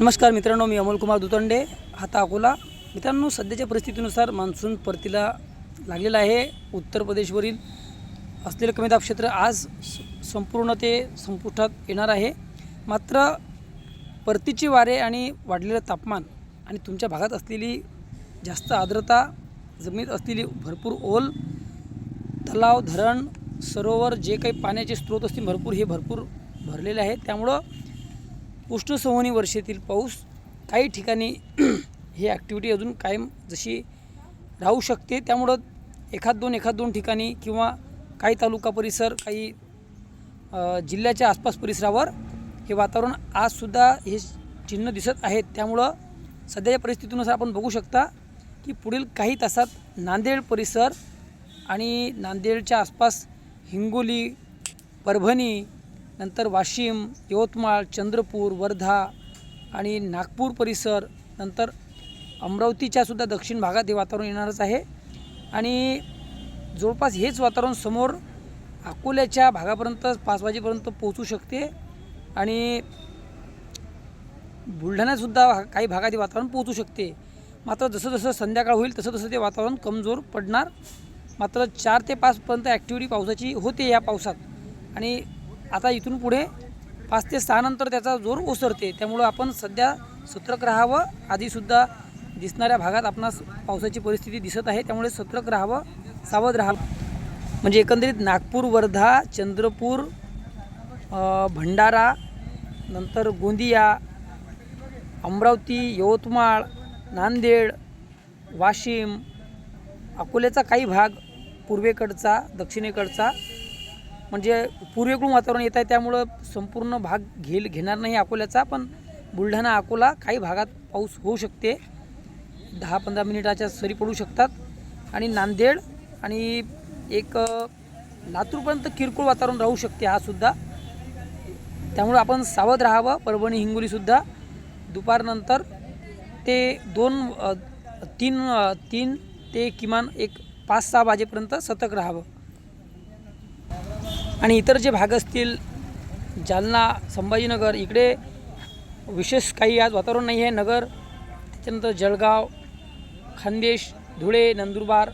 नमस्कार मित्रांनो मी अमोल कुमार दुतंडे हाता अकोला. मित्रांनो सध्याच्या परिस्थितीनुसार मान्सून परतीला लागलेला आहे. उत्तर प्रदेशवरील असलेलं कमी दाब क्षेत्र आज स- संपूर्ण ते संपुष्टात येणार आहे. मात्र परतीचे वारे आणि वाढलेलं तापमान आणि तुमच्या भागात असलेली जास्त आर्द्रता जमिनीत असलेली भरपूर ओल तलाव धरण सरोवर जे काही पाण्याचे स्रोत असतील भरपूर हे भरपूर भरलेले आहेत. त्यामुळं उष्णसंहनी वर्षेतील पाऊस काही ठिकाणी ही ॲक्टिव्हिटी अजून कायम जशी राहू शकते. त्यामुळं एखाद दोन एखाद दोन ठिकाणी किंवा काही तालुका परिसर काही जिल्ह्याच्या आसपास परिसरावर हे वातावरण आजसुद्धा हे चिन्ह दिसत आहेत. त्यामुळं सध्याच्या परिस्थितीनुसार आपण बघू शकता की पुढील काही तासात नांदेड परिसर आणि नांदेडच्या आसपास हिंगोली परभणी नंतर वाशिम यवतमाळ चंद्रपूर वर्धा आणि नागपूर परिसर नंतर अमरावतीच्या सुद्धा दक्षिण भागात हे वातावरण येणारच आहे. आणि जवळपास हेच वातावरण समोर अकोल्याच्या भागापर्यंत पाच वाजेपर्यंत पोहोचू शकते. आणि बुलढाण्यातसुद्धा काही भागात हे वातावरण पोहोचू शकते. मात्र जसं जसं संध्याकाळ होईल तसं तसं ते वातावरण कमजोर पडणार. मात्र चार ते पाचपर्यंत ॲक्टिव्हिटी पावसाची होते या पावसात. आणि आता इथून पुढे पाच ते सहा नंतर त्याचा जोर ओसरते. त्यामुळं आपण सध्या सतर्क राहावं. आधीसुद्धा दिसणाऱ्या भागात आपणास पावसाची परिस्थिती दिसत आहे. त्यामुळे सतर्क राहावं सावध राहावं. म्हणजे एकंदरीत नागपूर वर्धा चंद्रपूर भंडारा नंतर गोंदिया अमरावती यवतमाळ नांदेड वाशिम अकोल्याचा काही भाग पूर्वेकडचा दक्षिणेकडचा म्हणजे पूर्वेकडून वातावरण येत आहे त्यामुळं संपूर्ण भाग घेल घेणार नाही अकोल्याचा पण बुलढाणा अकोला काही भागात पाऊस होऊ शकते. दहा पंधरा मिनिटाच्या सरी पडू शकतात. आणि नांदेड आणि एक लातूरपर्यंत किरकोळ वातावरण राहू शकते हा सुद्धा. त्यामुळं आपण सावध राहावं परभणी हिंगोलीसुद्धा दुपारनंतर ते दोन तीन तीन ते किमान एक पाच सहा वाजेपर्यंत सतर्क राहावं. आणि इतर जे भाग असतील जालना संभाजीनगर इकडे विशेष काही आज वातावरण नाही आहे. नगर त्याच्यानंतर जळगाव खानदेश धुळे नंदुरबार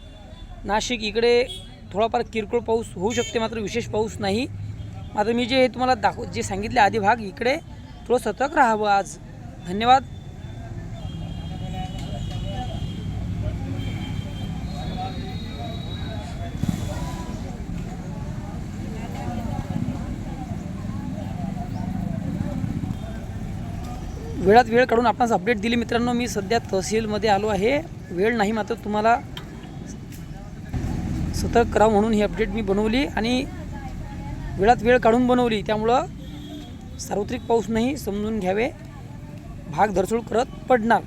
नाशिक इकडे थोडाफार किरकोळ पाऊस होऊ शकते मात्र विशेष पाऊस नाही. मात्र मी जे तुम्हाला दाखव जे सांगितले आधी भाग इकडे थोडं सतर्क राहावं आज. धन्यवाद. वेळात वेळ काढून आपणास अपडेट दिली. मित्रांनो मी सध्या तहसीलमध्ये आलो आहे. वेळ नाही मात्र तुम्हाला सतर्क करावं म्हणून ही अपडेट मी बनवली आणि वेळात वेळ काढून बनवली. त्यामुळं सार्वत्रिक पाऊस नाही समजून घ्यावे. भाग धरसोड करत पडणार.